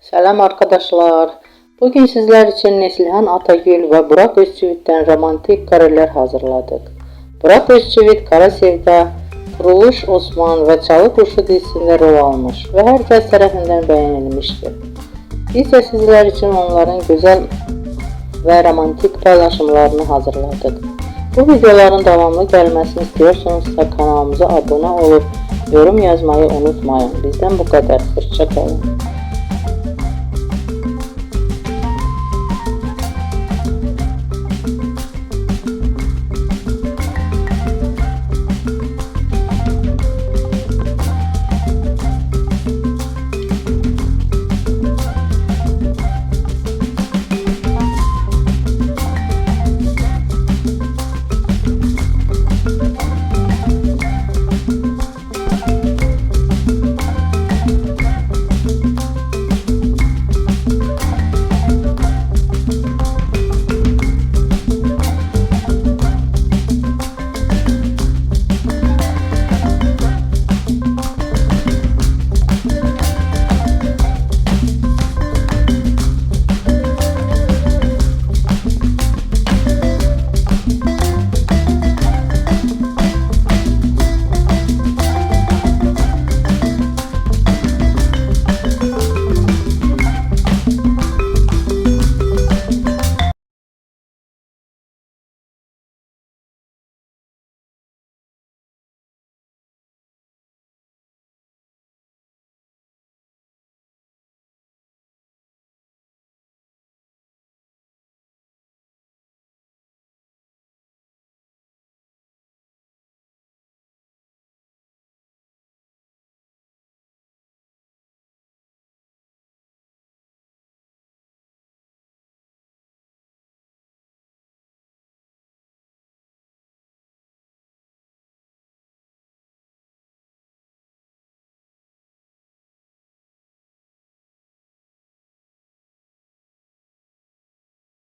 Selam arkadaşlar. Bugün sizler için Neslihan Atagül ve Burak Özçivit'ten romantik kareler hazırladık. Burak Özçivit Kara Sevda, Kuruluş Osman ve Çalı Kuşu dizisinde rol almış ve herkes tarafından beğenilmiştir. Biz de sizler için onların güzel ve romantik paylaşımlarını hazırladık. Bu videoların devamlı gelmesini istiyorsanız kanalımıza abone olup yorum yazmayı unutmayın. Bizden bu kadar. Hoşçakalın.